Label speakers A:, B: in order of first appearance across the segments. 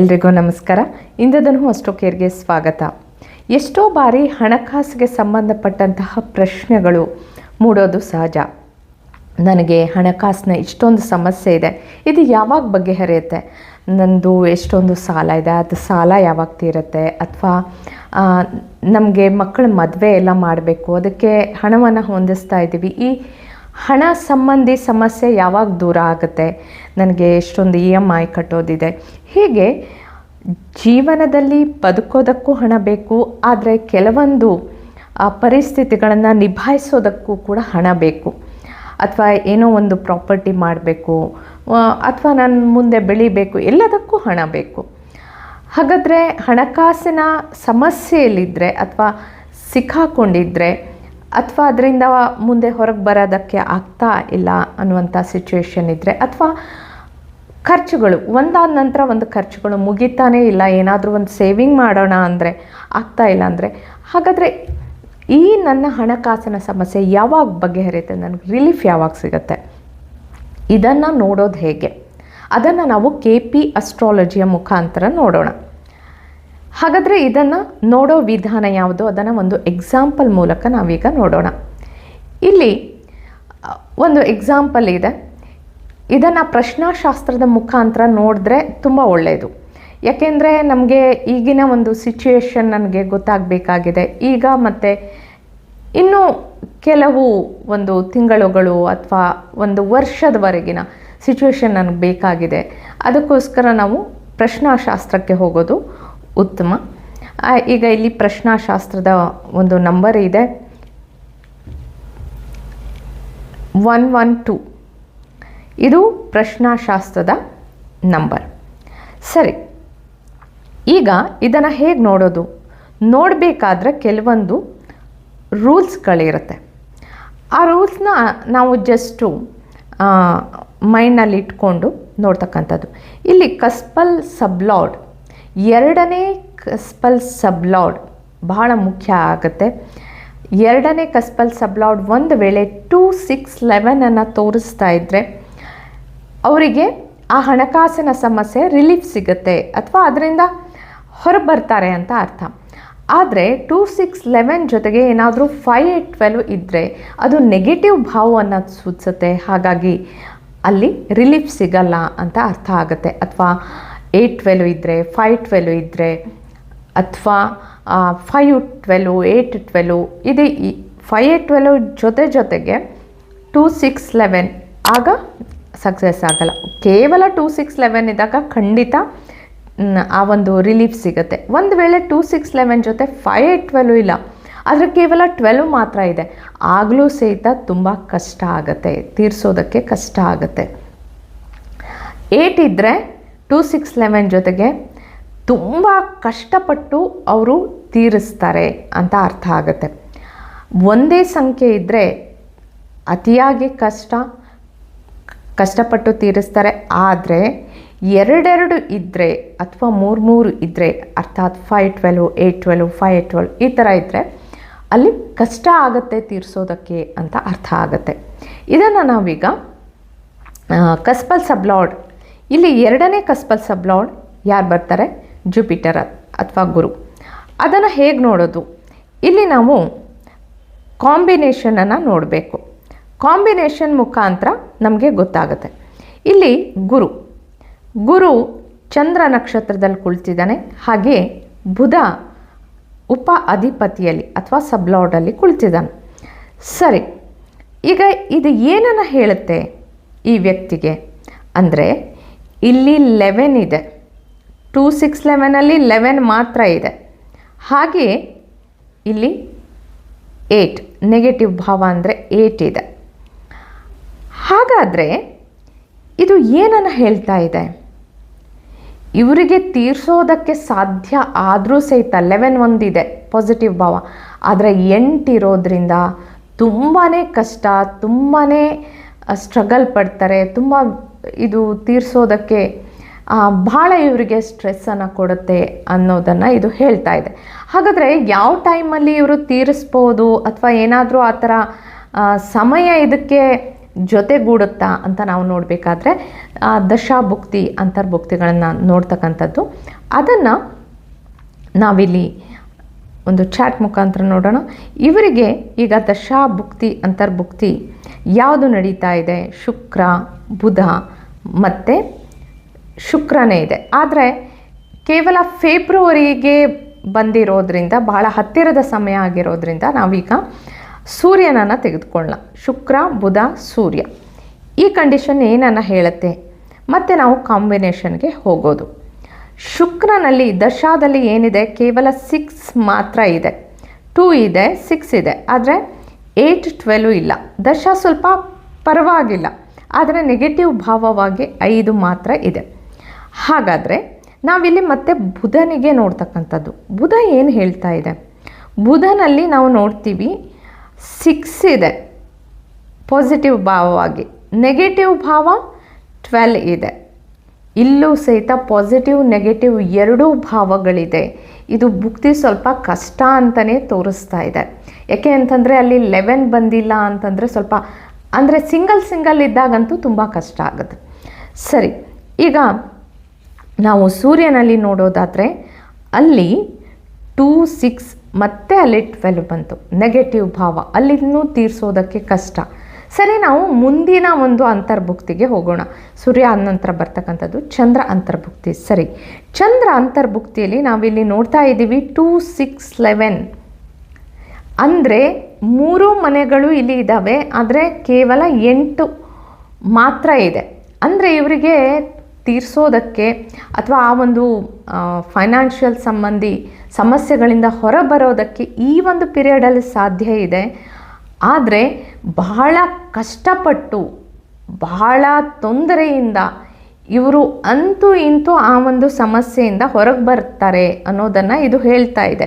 A: ಎಲ್ರಿಗೂ ನಮಸ್ಕಾರ. ಇಂದದನು ಅಷ್ಟೋ ಕೇರ್ಗೆ ಸ್ವಾಗತ. ಎಷ್ಟೋ ಬಾರಿ ಹಣಕಾಸಿಗೆ ಸಂಬಂಧಪಟ್ಟಂತಹ ಪ್ರಶ್ನೆಗಳು ಮೂಡೋದು ಸಹಜ. ನನಗೆ ಹಣಕಾಸಿನ ಇಷ್ಟೊಂದು ಸಮಸ್ಯೆ ಇದೆ. ಇದು ಯಾವಾಗ ಬಗೆಹರಿಯುತ್ತೆ? ನಂದು ಎಷ್ಟೊಂದು ಸಾಲ ಇದೆ? ಅದು ಸಾಲ ಯಾವಾಗ ತೀರುತ್ತೆ? ಅಥವಾ ನಮಗೆ ಮಕ್ಕಳ ಮದುವೆ ಎಲ್ಲ ಮಾಡಬೇಕು. ಅದಕ್ಕೆ ಹಣವನ್ನು ಹೊಂದಿಸ್ತಾ ಇದ್ದೀವಿ. ಈ ಹಣ ಸಂಬಂಧಿ ಸಮಸ್ಯೆ ಯಾವಾಗ ದೂರ ಆಗುತ್ತೆ? ನನಗೆ ಎಷ್ಟೊಂದು ಇ ಎಂ ಐ ಕಟ್ಟೋದಿದೆ. ಹೀಗೆ ಜೀವನದಲ್ಲಿ ಬದುಕೋದಕ್ಕೂ ಹಣ ಬೇಕು, ಆದರೆ ಕೆಲವೊಂದು ಪರಿಸ್ಥಿತಿಗಳನ್ನು ನಿಭಾಯಿಸೋದಕ್ಕೂ ಕೂಡ ಹಣ ಬೇಕು. ಅಥವಾ ಏನೋ ಒಂದು ಪ್ರಾಪರ್ಟಿ ಮಾಡಬೇಕು ಅಥವಾ ನಾನು ಮುಂದೆ ಬೆಳಿಬೇಕು, ಎಲ್ಲದಕ್ಕೂ ಹಣ ಬೇಕು. ಹಾಗಾದರೆ ಹಣಕಾಸಿನ ಸಮಸ್ಯೆಯಲ್ಲಿದ್ದರೆ ಅಥವಾ ಸಿಕ್ಕಾಕೊಂಡಿದ್ದರೆ ಅಥವಾ ಅದರಿಂದ ಮುಂದೆ ಹೊರಗೆ ಬರೋದಕ್ಕೆ ಆಗ್ತಾ ಇಲ್ಲ ಅನ್ನುವಂಥ ಸಿಚುವೇಶನ್ ಇದ್ದರೆ ಅಥವಾ ಖರ್ಚುಗಳು, ಒಂದಾದ ನಂತರ ಒಂದು ಖರ್ಚುಗಳು ಮುಗಿತಾನೇ ಇಲ್ಲ, ಏನಾದರೂ ಒಂದು ಸೇವಿಂಗ್ ಮಾಡೋಣ ಅಂದರೆ ಆಗ್ತಾ ಇಲ್ಲ ಅಂದರೆ, ಹಾಗಾದರೆ ಈ ನನ್ನ ಹಣಕಾಸಿನ ಸಮಸ್ಯೆ ಯಾವಾಗ ಬಗೆಹರಿಯುತ್ತೆ? ನನಗೆ ರಿಲೀಫ್ ಯಾವಾಗ ಸಿಗುತ್ತೆ? ಇದನ್ನು ನೋಡೋದು ಹೇಗೆ? ಅದನ್ನು ನಾವು ಕೆ ಪಿ ಅಸ್ಟ್ರಾಲಜಿಯ ಮುಖಾಂತರ ನೋಡೋಣ. ಹಾಗಾದರೆ ಇದನ್ನು ನೋಡೋ ವಿಧಾನ ಯಾವುದು? ಅದನ್ನು ಒಂದು ಎಕ್ಸಾಂಪಲ್ ಮೂಲಕ ನಾವೀಗ ನೋಡೋಣ. ಇಲ್ಲಿ, ಒಂದು ಎಕ್ಸಾಂಪಲ್ ಇದೆ. ಇದನ್ನು ಪ್ರಶ್ನಾಶಾಸ್ತ್ರದ ಮುಖಾಂತರ ನೋಡಿದ್ರೆ ತುಂಬ ಒಳ್ಳೆಯದು ಯಾಕೆಂದರೆ ನಮಗೆ ಈಗಿನ ಒಂದು ಸಿಚುಯೇಷನ್ ನನಗೆ ಗೊತ್ತಾಗಬೇಕಾಗಿದೆ. ಈಗ ಮತ್ತು ಇನ್ನೂ ಕೆಲವು ಒಂದು ತಿಂಗಳುಗಳು ಅಥವಾ ಒಂದು ವರ್ಷದವರೆಗಿನ ಸಿಚುವೇಶನ್ ನನಗೆ ಬೇಕಾಗಿದೆ. ಅದಕ್ಕೋಸ್ಕರ ನಾವು ಪ್ರಶ್ನಾಶಾಸ್ತ್ರಕ್ಕೆ ಹೋಗೋದು ಉತ್ತಮ. ಈಗ ಇಲ್ಲಿ ಪ್ರಶ್ನಾಶಾಸ್ತ್ರದ ಒಂದು ನಂಬರ್ ಇದೆ. ಒನ್ ಒನ್ ಟು ಇದು ಪ್ರಶ್ನಾಶಾಸ್ತ್ರದ ನಂಬರ್ ಸರಿ. ಈಗ ಇದನ್ನು ಹೇಗೆ ನೋಡೋದು? ನೋಡಬೇಕಾದ್ರೆ ಕೆಲವೊಂದು ರೂಲ್ಸ್ಗಳಿರುತ್ತೆ ಆ ರೂಲ್ಸ್ನ ನಾವು ಜಸ್ಟು ಮೈಂಡ್ನಲ್ಲಿ ಇಟ್ಕೊಂಡು ನೋಡ್ತಕ್ಕಂಥದ್ದು. ಇಲ್ಲಿ ಕಸ್ಪಲ್ ಸಬ್ಲಾಡ್ ಎರಡನೇ ಕಸ್ಪಲ್ ಸಬ್ಲಾಡ್ ಬಹಳ ಮುಖ್ಯ ಆಗುತ್ತೆ. ಎರಡನೇ ಕಸ್ಪಲ್ ಸಬ್ಲಾಡ್ ಒಂದು ವೇಳೆ ಟೂ ಸಿಕ್ಸ್ ಲೆವೆನನ್ನು ತೋರಿಸ್ತಾ ಇದ್ದರೆ ಅವರಿಗೆ ಆ ಹಣಕಾಸಿನ ಸಮಸ್ಯೆ ರಿಲೀಫ್ ಸಿಗುತ್ತೆ ಅಥವಾ ಅದರಿಂದ ಹೊರಬರ್ತಾರೆ ಅಂತ ಅರ್ಥ. ಆದರೆ ಟೂ ಸಿಕ್ಸ್ ಲೆವೆನ್ ಜೊತೆಗೆ ಏನಾದರೂ ಫೈವ್ ಏಟ್ ಟ್ವೆಲ್ವ್ ಇದ್ದರೆ ಅದು ನೆಗೆಟಿವ್ ಭಾವವನ್ನು ಸೂಚಿಸುತ್ತೆ. ಹಾಗಾಗಿ ಅಲ್ಲಿ ರಿಲೀಫ್ ಸಿಗಲ್ಲ ಅಂತ ಅರ್ಥ ಆಗುತ್ತೆ. ಅಥವಾ ಏಯ್ಟ್ ಟ್ವೆಲ್ವ್ ಇದ್ದರೆ ಫೈವ್ ಟ್ವೆಲ್ವ್ ಇದ್ದರೆ ಅಥವಾ ಫೈವ್ ಟ್ವೆಲ್ವ್ ಏಯ್ಟ್ ಟ್ವೆಲ್ವ್ ಇದು ಈ ಏಟ್ ಟ್ವೆಲ್ವ್ ಜೊತೆ ಜೊತೆಗೆ ಟೂ ಸಿಕ್ಸ್ ಲೆವೆನ್ ಆಗ ಸಕ್ಸಸ್ ಆಗಲ್ಲ. ಕೇವಲ ಟೂ ಸಿಕ್ಸ್ ಲೆವೆನ್ ಇದ್ದಾಗ ಖಂಡಿತ ಆ ಒಂದು ರಿಲೀಫ್ ಸಿಗುತ್ತೆ. ಒಂದು ವೇಳೆ ಟೂ ಸಿಕ್ಸ್ ಲೆವೆನ್ ಜೊತೆ ಫೈವ್ ಏಟ್ ಟ್ವೆಲ್ವ್ ಇಲ್ಲ, ಆದರೆ ಕೇವಲ ಟ್ವೆಲ್ವ್ ಮಾತ್ರ ಇದೆ. ಆಗಲೂ ಸಹಿತ ತುಂಬ ಕಷ್ಟ ಆಗುತ್ತೆ, ತೀರಿಸೋದಕ್ಕೆ ಕಷ್ಟ ಆಗುತ್ತೆ. ಏಟ್ ಇದ್ದರೆ ಟೂ ಸಿಕ್ಸ್ ಲೆವೆನ್ ಜೊತೆಗೆ ತುಂಬ ಕಷ್ಟಪಟ್ಟು ಅವರು ತೀರಿಸ್ತಾರೆ ಅಂತ ಅರ್ಥ ಆಗುತ್ತೆ. ಒಂದೇ ಸಂಖ್ಯೆ ಇದ್ದರೆ ಅತಿಯಾಗಿ ಕಷ್ಟ, ಕಷ್ಟಪಟ್ಟು ತೀರಿಸ್ತಾರೆ. ಆದರೆ ಎರಡೆರಡು ಇದ್ದರೆ ಅಥವಾ ಮೂರು ಮೂರು ಇದ್ದರೆ ಅರ್ಥಾತ್ five twelve eight twelve eight twelve ಈ ಥರ ಇದ್ದರೆ ಅಲ್ಲಿ ಕಷ್ಟ ಆಗುತ್ತೆ ತೀರಿಸೋದಕ್ಕೆ ಅಂತ ಅರ್ಥ ಆಗುತ್ತೆ. ಇದನ್ನು ನಾವೀಗ ಕಸ್ಪಲ್ ಸಬ್ಲಾಡ್ ಇಲ್ಲಿ ಎರಡನೇ ಕಸ್ಪಲ್ ಸಬ್ಲಾಡ್ ಯಾರು ಬರ್ತಾರೆ? ಜುಪಿಟರ್ ಅಥವಾ ಗುರು. ಅದನ್ನು ಹೇಗೆ ನೋಡೋದು? ಇಲ್ಲಿ ನಾವು ಕಾಂಬಿನೇಷನನ್ನು ನೋಡಬೇಕು. ಕಾಂಬಿನೇಷನ್ ಮುಖಾಂತರ ನಮಗೆ ಗೊತ್ತಾಗುತ್ತೆ. ಇಲ್ಲಿ ಗುರು. ಗುರು ಚಂದ್ರ ನಕ್ಷತ್ರದಲ್ಲಿ ಕುಳಿತಿದ್ದಾನೆ. ಹಾಗೆ ಬುಧ ಉಪ ಅಧಿಪತಿಯಲ್ಲಿ ಅಥವಾ ಸಬ್ಲಾಡಲ್ಲಿ ಕುಳಿತಿದ್ದಾನೆ. ಸರಿ, ಈಗ ಇದು ಏನನ್ನು ಹೇಳುತ್ತೆ ಈ ವ್ಯಕ್ತಿಗೆ? ಅಂದರೆ ಇಲ್ಲಿ ಲೆವೆನ್ ಇದೆ. ಟೂ ಸಿಕ್ಸ್ ಲೆವೆನಲ್ಲಿ ಲೆವೆನ್ ಮಾತ್ರ ಇದೆ. ಹಾಗೆ ಇಲ್ಲಿ ಏಟ್ ನೆಗೆಟಿವ್ ಭಾವ ಅಂದರೆ ಏಟ್ ಇದೆ. ಹಾಗಾದರೆ ಇದು ಏನನ್ನು ಹೇಳ್ತಾ ಇದೆ? ಇವರಿಗೆ ತೀರಿಸೋದಕ್ಕೆ ಸಾಧ್ಯ ಆದರೂ ಸಹಿತ ಲೆವೆನ್ ಒಂದಿದೆ ಪಾಸಿಟಿವ್ ಭಾವ. ಆದರೆ ಎಂಟಿರೋದ್ರಿಂದ ತುಂಬಾ ಕಷ್ಟ ತುಂಬಾ ಸ್ಟ್ರಗಲ್ ಪಡ್ತಾರೆ, ತುಂಬ ಇದು ತೀರಿಸೋದಕ್ಕೆ ಭಾಳ ಇವರಿಗೆ ಸ್ಟ್ರೆಸ್ಸನ್ನು ಕೊಡುತ್ತೆ ಅನ್ನೋದನ್ನು ಇದು ಹೇಳ್ತಾ ಇದೆ. ಹಾಗಾದರೆ ಯಾವ ಟೈಮಲ್ಲಿ ಇವರು ತೀರಿಸ್ಬೋದು ಅಥವಾ ಏನಾದರೂ ಆ ಥರ ಸಮಯ ಇದಕ್ಕೆ ಜೊತೆಗೂಡುತ್ತಾ ಅಂತ ನಾವು ನೋಡಬೇಕಾದ್ರೆ ದಶಾಭುಕ್ತಿ ಅಂತರ್ಭುಕ್ತಿಗಳನ್ನು ನೋಡ್ತಕ್ಕಂಥದ್ದು. ಅದನ್ನು ನಾವಿಲ್ಲಿ ಒಂದು ಚಾಟ್ ಮುಖಾಂತರ ನೋಡೋಣ. ಇವರಿಗೆ ಈಗ ದಶಾಭುಕ್ತಿ ಅಂತರ್ಭುಕ್ತಿ ಯಾವುದು ನಡೀತಾ ಇದೆ? ಶುಕ್ರ, ಬುಧ ಮತ್ತು ಶುಕ್ರನೇ ಇದೆ. ಆದರೆ ಕೇವಲ ಫೆಬ್ರವರಿಗೆ ಬಂದಿರೋದ್ರಿಂದ, ಬಹಳ ಹತ್ತಿರದ ಸಮಯ ಆಗಿರೋದ್ರಿಂದ ನಾವೀಗ ಸೂರ್ಯನನ್ನು ತೆಗೆದುಕೊಳ್ಳೋಣ ಶುಕ್ರ, ಬುಧ, ಸೂರ್ಯ. ಈ ಕಂಡೀಷನ್ ಏನನ್ನು ಹೇಳುತ್ತೆ? ಮತ್ತು ನಾವು ಕಾಂಬಿನೇಷನ್ಗೆ ಹೋಗೋದು. ಶುಕ್ರನಲ್ಲಿ, ದಶಾದಲ್ಲಿ ಏನಿದೆ? ಕೇವಲ ಸಿಕ್ಸ್ ಮಾತ್ರ ಇದೆ. ಟೂ ಇದೆ ಸಿಕ್ಸ್ ಇದೆ. ಆದರೆ ಏಯ್ಟ್ ಟ್ವೆಲ್ವ್ ಇಲ್ಲ. ದಶ ಸ್ವಲ್ಪ ಪರವಾಗಿಲ್ಲ. ಆದರೆ ನೆಗೆಟಿವ್ ಭಾವವಾಗಿ ಐದು ಮಾತ್ರ ಇದೆ. ಹಾಗಾದರೆ ನಾವಿಲ್ಲಿ ಮತ್ತೆ ಬುಧನಿಗೆ ನೋಡ್ತಕ್ಕಂಥದ್ದು. ಬುಧ ಏನು ಹೇಳ್ತಾ ಇದೆ? ಬುಧನಲ್ಲಿ ನಾವು ನೋಡ್ತೀವಿ ಸಿಕ್ಸ್ ಇದೆ. ಪಾಸಿಟಿವ್ ಭಾವವಾಗಿ. ನೆಗೆಟಿವ್ ಭಾವ ಟ್ವೆಲ್ ಇದೆ. ಇಲ್ಲೂ ಸಹಿತ ಪಾಸಿಟಿವ್ ನೆಗೆಟಿವ್ ಎರಡೂ ಭಾವಗಳಿದೆ. ಇದು ಭುಕ್ತಿ ಸ್ವಲ್ಪ ಕಷ್ಟ ಅಂತಲೇ ತೋರಿಸ್ತಾ ಇದೆ. ಯಾಕೆ ಅಂತಂದರೆ ಅಲ್ಲಿ ಲೆವೆನ್ ಬಂದಿಲ್ಲ ಅಂತಂದರೆ ಸ್ವಲ್ಪ ಅಂದರೆ ಸಿಂಗಲ್ ಸಿಂಗಲ್ ಇದ್ದಾಗಂತೂ ತುಂಬ ಕಷ್ಟ ಆಗುತ್ತೆ. ಸರಿ, ಈಗ ನಾವು ಸೂರ್ಯನಲ್ಲಿ ನೋಡೋದಾದರೆ ಅಲ್ಲಿ ಟೂ ಸಿಕ್ಸ್ ಮತ್ತೆ ಅಲ್ಲಿ ಟ್ವೆಲ್ ಬಂತು. ನೆಗೆಟಿವ್ ಭಾವ ಅಲ್ಲಿನ್ನೂ ತೀರಿಸೋದಕ್ಕೆ ಕಷ್ಟ. ಸರಿ, ನಾವು ಮುಂದಿನ ಒಂದು ಅಂತರ್ಭುಕ್ತಿಗೆ ಹೋಗೋಣ. ಸೂರ್ಯ ನಂತರ ಬರ್ತಕ್ಕಂಥದ್ದು ಚಂದ್ರ ಅಂತರ್ಭುಕ್ತಿ. ಸರಿ, ಚಂದ್ರ ಅಂತರ್ಭುಕ್ತಿಯಲ್ಲಿ ನಾವಿಲ್ಲಿ ನೋಡ್ತಾ ಇದ್ದೀವಿ ಟೂ ಸಿಕ್ಸ್ ಲೆವೆನ್ ಅಂದರೆ ಮೂರು ಮನೆಗಳು ಇಲ್ಲಿ ಇದ್ದಾವೆ ಆದರೆ ಕೇವಲ ಎಂಟು ಮಾತ್ರ ಇದೆ. ಅಂದರೆ ಇವರಿಗೆ ತೀರಿಸೋದಕ್ಕೆ ಅಥವಾ ಆ ಒಂದು ಫೈನಾನ್ಷಿಯಲ್ ಸಂಬಂಧಿ ಸಮಸ್ಯೆಗಳಿಂದ ಹೊರಬರೋದಕ್ಕೆ ಈ ಒಂದು ಪಿರಿಯಡಲ್ಲಿ ಸಾಧ್ಯ ಇದೆ. ಆದರೆ ಬಹಳ ಕಷ್ಟಪಟ್ಟು, ಬಹಳ ತೊಂದರೆಯಿಂದ ಇವರು ಅಂತೂ ಇಂತೂ ಆ ಒಂದು ಸಮಸ್ಯೆಯಿಂದ ಹೊರಗೆ ಬರ್ತಾರೆ ಅನ್ನೋದನ್ನು ಇದು ಹೇಳ್ತಾ ಇದೆ.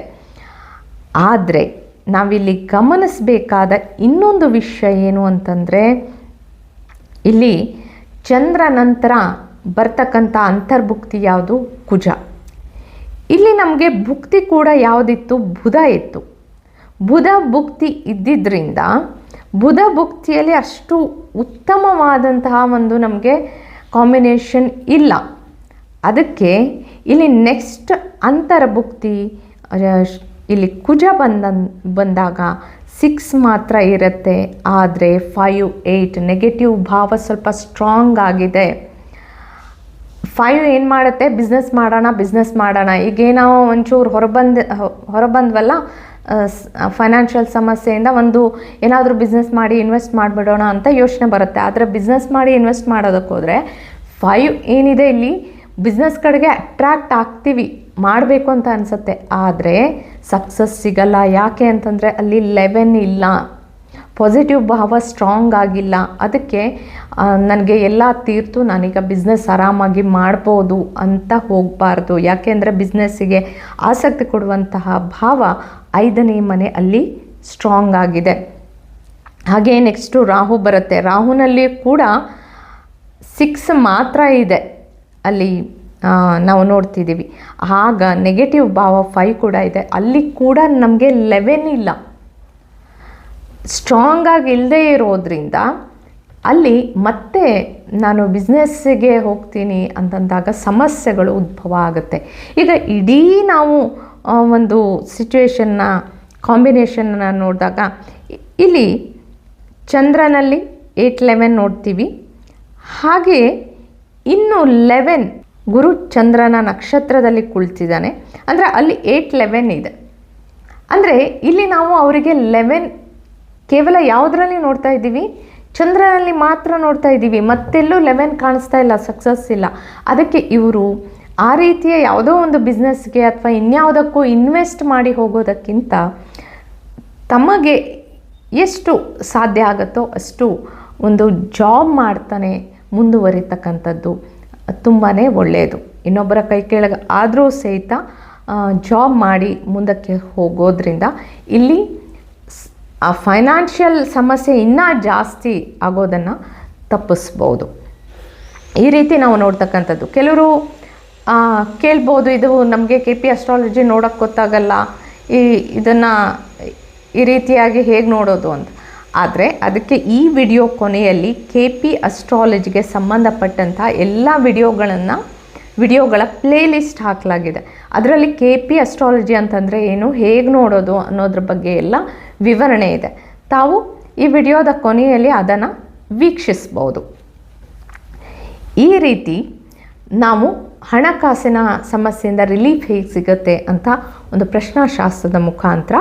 A: ಆದರೆ ನಾವಿಲ್ಲಿ ಗಮನಿಸಬೇಕಾದ ಇನ್ನೊಂದು ವಿಷಯ ಏನು ಅಂತಂದರೆ, ಇಲ್ಲಿ ಚಂದ್ರ ನಂತರ ಬರ್ತಕ್ಕಂಥ ಅಂತರ್ಭುಕ್ತಿ ಯಾವುದು? ಕುಜ. ಇಲ್ಲಿ ನಮಗೆ ಭುಕ್ತಿ ಕೂಡ ಯಾವುದಿತ್ತು? ಬುಧ ಇತ್ತು. ಬುಧ ಭುಕ್ತಿ ಇದ್ದಿದ್ದರಿಂದ ಬುಧ ಭುಕ್ತಿಯಲ್ಲಿ ಅಷ್ಟು ಉತ್ತಮವಾದಂತಹ ಒಂದು ನಮಗೆ ಕಾಂಬಿನೇಷನ್ ಇಲ್ಲ. ಅದಕ್ಕೆ ಇಲ್ಲಿ ನೆಕ್ಸ್ಟ್ ಅಂತರ್ಭುಕ್ತಿ ಇಲ್ಲಿ ಕುಜ ಬಂದ ಬಂದಾಗ ಸಿಕ್ಸ್ ಮಾತ್ರ ಇರುತ್ತೆ. ಆದರೆ ಫೈವ್ ಏಯ್ಟ್ ನೆಗೆಟಿವ್ ಭಾವ ಸ್ವಲ್ಪ ಸ್ಟ್ರಾಂಗ್ ಆಗಿದೆ. ಫೈವ್ ಏನು ಮಾಡುತ್ತೆ? ಬಿಸ್ನೆಸ್ ಮಾಡೋಣ ಬಿಸ್ನೆಸ್ ಮಾಡೋಣ. ಈಗೇನೋ ಒಂಚೂರು ಹೊರಬಂದ, ಹೊರಬಂದ್ವಲ್ಲ ಫೈನಾನ್ಷಿಯಲ್ ಸಮಸ್ಯೆಯಿಂದ ಒಂದು ಏನಾದರೂ ಬಿಸ್ನೆಸ್ ಮಾಡಿ ಇನ್ವೆಸ್ಟ್ ಮಾಡಿಬಿಡೋಣ ಅಂತ ಯೋಚನೆ ಬರುತ್ತೆ. ಆದರೆ ಬಿಸ್ನೆಸ್ ಮಾಡಿ ಇನ್ವೆಸ್ಟ್ ಮಾಡೋದಕ್ಕೆ ಹೋದರೆ ಫೈವ್ ಏನಿದೆ ಇಲ್ಲಿ? ಬಿಸ್ನೆಸ್ ಕಡೆಗೆ ಅಟ್ರ್ಯಾಕ್ಟ್ ಆಗ್ತೀವಿ, ಮಾಡಬೇಕು ಅಂತ ಅನಿಸುತ್ತೆ. ಆದರೆ ಸಕ್ಸಸ್ ಸಿಗಲ್ಲ. ಯಾಕೆ ಅಂತಂದರೆ ಅಲ್ಲಿ ಲೆವೆನ್ ಇಲ್ಲ. ಪಾಸಿಟಿವ್ ಭಾವ ಸ್ಟ್ರಾಂಗ್ ಆಗಿಲ್ಲ. ಅದಕ್ಕೆ ನನಗೆ ಎಲ್ಲ ತೀರ್ತು, ನಾನೀಗ ಬಿಸ್ನೆಸ್ ಆರಾಮಾಗಿ ಮಾಡ್ಬೋದು ಅಂತ ಹೋಗಬಾರ್ದು. ಯಾಕೆಂದರೆ ಬಿಸ್ನೆಸ್ಸಿಗೆ ಆಸಕ್ತಿ ಕೊಡುವಂತಹ ಭಾವ ಐದನೇ ಮನೆ ಅಲ್ಲಿ ಸ್ಟ್ರಾಂಗ್ ಆಗಿದೆ. ಹಾಗೆ ನೆಕ್ಸ್ಟು ರಾಹು ಬರುತ್ತೆ. ರಾಹುನಲ್ಲಿ ಕೂಡ ಸಿಕ್ಸ್ ಮಾತ್ರ ಇದೆ. ಅಲ್ಲಿ ನಾವು ನೋಡ್ತಿದ್ದೀವಿ. ಆಗ ನೆಗೆಟಿವ್ ಭಾವ ಫೈ ಕೂಡ ಇದೆ. ಅಲ್ಲಿ ಕೂಡ ನಮಗೆ ಲೆವೆನ್ ಇಲ್ಲ. ಸ್ಟ್ರಾಂಗ್ ಆಗಿ ಇಲ್ಲದೇ ಇರೋದ್ರಿಂದ ಅಲ್ಲಿ ಮತ್ತೆ ನಾನು ಬಿಸ್ನೆಸ್ಸಿಗೆ ಹೋಗ್ತೀನಿ ಅಂತಂದಾಗ ಸಮಸ್ಯೆಗಳು ಉದ್ಭವ ಆಗುತ್ತೆ. ಈಗ ಇಡೀ ನಾವು ಒಂದು ಸಿಚುವೇಶನ್ನ ಕಾಂಬಿನೇಷನ್ನ ನೋಡಿದಾಗ ಇಲ್ಲಿ ಚಂದ್ರನಲ್ಲಿ ಏಟ್ ಲೆವೆನ್ ನೋಡ್ತೀವಿ. ಹಾಗೆ ಇನ್ನು ಲೆವೆನ್ ಗುರು ಚಂದ್ರನ ನಕ್ಷತ್ರದಲ್ಲಿ ಕುಳಿತಿದ್ದಾನೆ. ಅಂದರೆ ಅಲ್ಲಿ ಏಯ್ಟ್ ಲೆವೆನ್ ಇದೆ. ಅಂದರೆ ಇಲ್ಲಿ ನಾವು ಅವರಿಗೆ ಲೆವೆನ್ ಕೇವಲ ಯಾವುದರಲ್ಲಿ ನೋಡ್ತಾ ಇದ್ದೀವಿ? ಚಂದ್ರನಲ್ಲಿ ಮಾತ್ರ ನೋಡ್ತಾ ಇದ್ದೀವಿ. ಮತ್ತೆಲ್ಲೂ ಲೆವೆನ್ ಕಾಣಿಸ್ತಾ ಇಲ್ಲ ಸಕ್ಸಸ್ ಇಲ್ಲ. ಅದಕ್ಕೆ ಇವರು ಆ ರೀತಿಯ ಯಾವುದೋ ಒಂದು ಬಿಸ್ನೆಸ್ಗೆ ಅಥವಾ ಇನ್ಯಾವುದಕ್ಕೂ ಇನ್ವೆಸ್ಟ್ ಮಾಡಿ ಹೋಗೋದಕ್ಕಿಂತ ತಮಗೆ ಎಷ್ಟು ಸಾಧ್ಯ ಆಗುತ್ತೋ ಅಷ್ಟು ಒಂದು ಜಾಬ್ ಮಾಡ್ತಾನೆ ಮುಂದುವರಿತಕ್ಕಂಥದ್ದು ತುಂಬಾ ಒಳ್ಳೆಯದು. ಇನ್ನೊಬ್ಬರ ಕೈ ಕೆಳಗೆ ಆದರೂ ಸಹಿತ ಜಾಬ್ ಮಾಡಿ ಮುಂದಕ್ಕೆ ಹೋಗೋದ್ರಿಂದ ಇಲ್ಲಿ ಆ ಫೈನಾನ್ಷಿಯಲ್ ಸಮಸ್ಯೆ ಇನ್ನೂ ಜಾಸ್ತಿ ಆಗೋದನ್ನು ತಪ್ಪಿಸ್ಬೋದು. ಈ ರೀತಿ ನಾವು ನೋಡ್ತಕ್ಕಂಥದ್ದು. ಕೆಲವರು ಕೇಳ್ಬೋದು, ಇದು ನಮಗೆ ಕೆ ಪಿ ಅಸ್ಟ್ರಾಲಜಿ ನೋಡೋಕ್ಕೆ ಗೊತ್ತಾಗಲ್ಲ, ಈ, ಇದನ್ನು ಈ ರೀತಿಯಾಗಿ ಹೇಗೆ ನೋಡೋದು ಅಂತ. ಆದರೆ ಅದಕ್ಕೆ ಈ ವಿಡಿಯೋ ಕೊನೆಯಲ್ಲಿ ಕೆ ಪಿ ಅಸ್ಟ್ರಾಲಜಿಗೆ ಸಂಬಂಧಪಟ್ಟಂಥ ಎಲ್ಲ ವಿಡಿಯೋಗಳನ್ನು, ವಿಡಿಯೋಗಳ ಪ್ಲೇಲಿಸ್ಟ್ ಹಾಕಲಾಗಿದೆ. ಅದರಲ್ಲಿ ಕೆ ಪಿ ಅಸ್ಟ್ರಾಲಜಿ ಅಂತಂದರೆ ಏನು, ಹೇಗೆ ನೋಡೋದು ಅನ್ನೋದ್ರ ಬಗ್ಗೆ ಎಲ್ಲ ವಿವರಣೆ ಇದೆ. ತಾವು ಈ ವಿಡಿಯೋದ ಕೊನೆಯಲ್ಲಿ ಅದನ್ನು ವೀಕ್ಷಿಸ್ಬೋದು. ಈ ರೀತಿ ನಾವು ಹಣಕಾಸಿನ ಸಮಸ್ಯೆಯಿಂದ ರಿಲೀಫ್ ಹೇಗೆ ಸಿಗುತ್ತೆ ಅಂತ ಒಂದು ಪ್ರಶ್ನಾಶಾಸ್ತ್ರದ ಮುಖಾಂತರ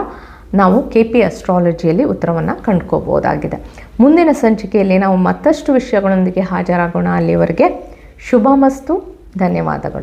A: ನಾವು ಕೆ ಪಿ ಅಸ್ಟ್ರಾಲಜಿಯಲ್ಲಿ ಉತ್ತರವನ್ನು ಕಂಡ್ಕೋಬೋದಾಗಿದೆ ಮುಂದಿನ ಸಂಚಿಕೆಯಲ್ಲಿ ನಾವು ಮತ್ತಷ್ಟು ವಿಷಯಗಳೊಂದಿಗೆ ಹಾಜರಾಗೋಣ. ಅಲ್ಲಿವರೆಗೆ ಶುಭಮಸ್ತು. ಧನ್ಯವಾದಗಳು.